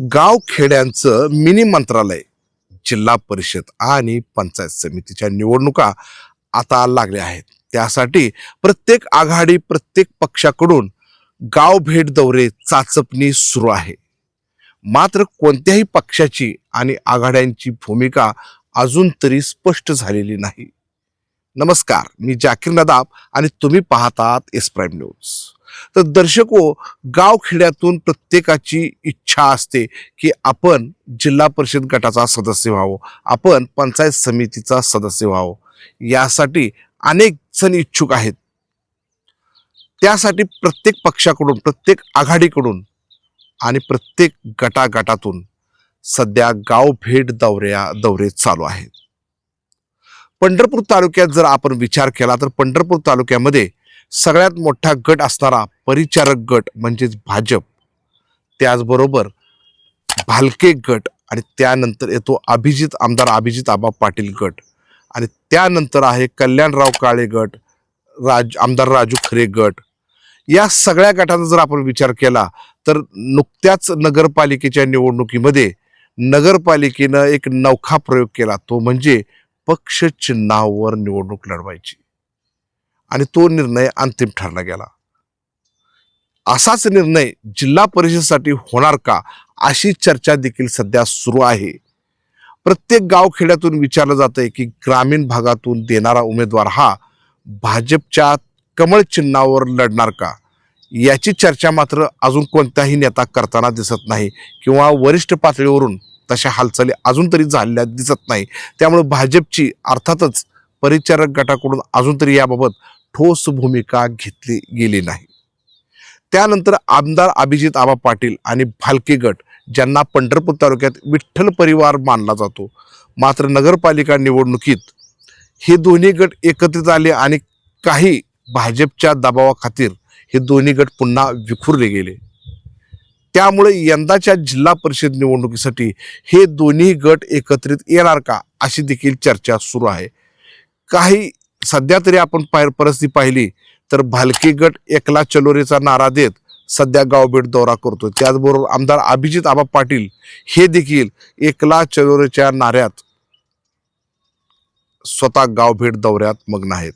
गाव खेड्यांचं मिनी मंत्रालय जिल्हा परिषद आणि पंचायत समितीच्या निवडणुका आता लागल्या आहेत. त्यासाठी प्रत्येक आघाडी प्रत्येक पक्षाकडून गाव भेट दौरे चाचपणी सुरू आहे. मात्र कोणत्याही पक्षाची आणि आघाड्यांची भूमिका अजून तरी स्पष्ट झालेली नाही. नमस्कार मी जाकीर नदाब आणि तुम्ही पाहतात एस प्राईम न्यूज. तर दर्शको हो, गाव खेड्यातून प्रत्येकाची इच्छा असते की आपण जिल्हा परिषद गटाचा सदस्य व्हावं आपण पंचायत समितीचा सदस्य व्हावं. यासाठी अनेक जण इच्छुक आहेत. त्यासाठी प्रत्येक पक्षाकडून प्रत्येक आघाडीकडून आणि प्रत्येक गटागटातून सध्या गाव भेट दौऱ्या दौरे चालू आहेत. पंढरपूर तालुक्यात जर आपण विचार केला तर पंढरपूर तालुक्यामध्ये सगळ्यात मोठा गट असणारा परिचारक गट म्हणजेच भाजप. त्याचबरोबर भालके गट आणि त्यानंतर येतो अभिजित आमदार अभिजित आबा पाटील गट. आणि त्यानंतर आहे कल्याणराव काळे गट राज आमदार राजू खरे गट. या सगळ्या गटांचा जर आपण विचार केला तर नुकत्याच नगरपालिकेच्या निवडणुकीमध्ये नगरपालिकेनं एक नौखा प्रयोग केला. तो म्हणजे पक्ष चिन्हावर निवडणूक लढवायची. आणि तो निर्णय अंतिम ठरला गेला. असाच निर्णय जिल्हा परिषदेसाठी होणार का अशी चर्चा देखील सध्या सुरू आहे. प्रत्येक गावखेड्यातून विचारलं जात आहे की ग्रामीण भागातून देणारा उमेदवार हा भाजपच्या कमळ चिन्हावर लढणार का? याची चर्चा मात्र अजून कोणताही नेता करताना दिसत नाही किंवा वरिष्ठ पातळीवरून तशा हालचाली अजून तरी झालेल्या दिसत नाही. त्यामुळे भाजपची अर्थातच परिचारक गटाकडून अजून तरी याबाबत ठोस भूमिका घेतली गेली नाही. त्यानंतर आमदार अभिजित आबा पाटील आणि भालके गट ज्यांना पंढरपूर तालुक्यात विठ्ठल परिवार मानला जातो. मात्र नगरपालिका निवडणुकीत हे दोन्ही गट एकत्रित आले आणि काही भाजपच्या दबावाखातीर हे दोन्ही गट पुन्हा विखुरले गेले. त्यामुळे यंदाच्या जिल्हा परिषद निवडणुकीसाठी हे दोन्ही गट एकत्रित येणार का अशी देखील चर्चा सुरू आहे. काही सध्या तरी आपण परिस्थिती पाहिली तर भालके गट एकला चलोरेचा नारा देत सध्या गावभेट दौरा करतो त्याचबरोबर आमदार अभिजित आबा पाटील हे देखील एकला चलोरेच्या नाऱ्यात स्वतः गावभेट दौऱ्यात मग्न आहेत.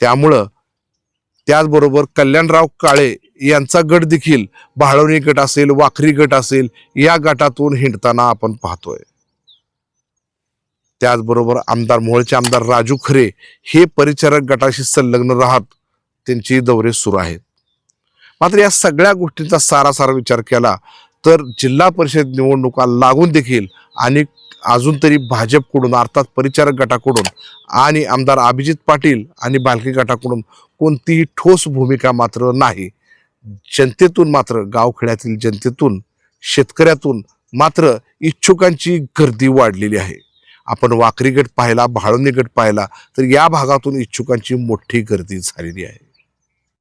त्यामुळं त्याचबरोबर कल्याणराव काळे यांचा गट देखील भाळवणी गट असेल वाखरी गट असेल या गटातून हिंडताना आपण पाहतोय. त्याचबरोबर आमदार मोहळचे आमदार राजू खरे हे परिचारक गटाशी संलग्न राहत त्यांची दौरे सुरू आहेत. मात्र या सगळ्या गोष्टींचा सारासार विचार केला तर जिल्हा परिषद निवडणुका लागून देखील आणि अजून तरी भाजपकडून अर्थात परिचारक गटाकडून आणि आमदार अभिजित पाटील आणि बालकी गटाकडून कोणतीही ठोस भूमिका मात्र नाही. जनतेतून मात्र गावखेड्यातील जनतेतून शेतकऱ्यातून मात्र इच्छुकांची गर्दी वाढलेली आहे. आपण वाकरी गट पाहिला भाळवणी गट पाहिला तर या भागातून इच्छुकांची मोठी गर्दी झालेली आहे.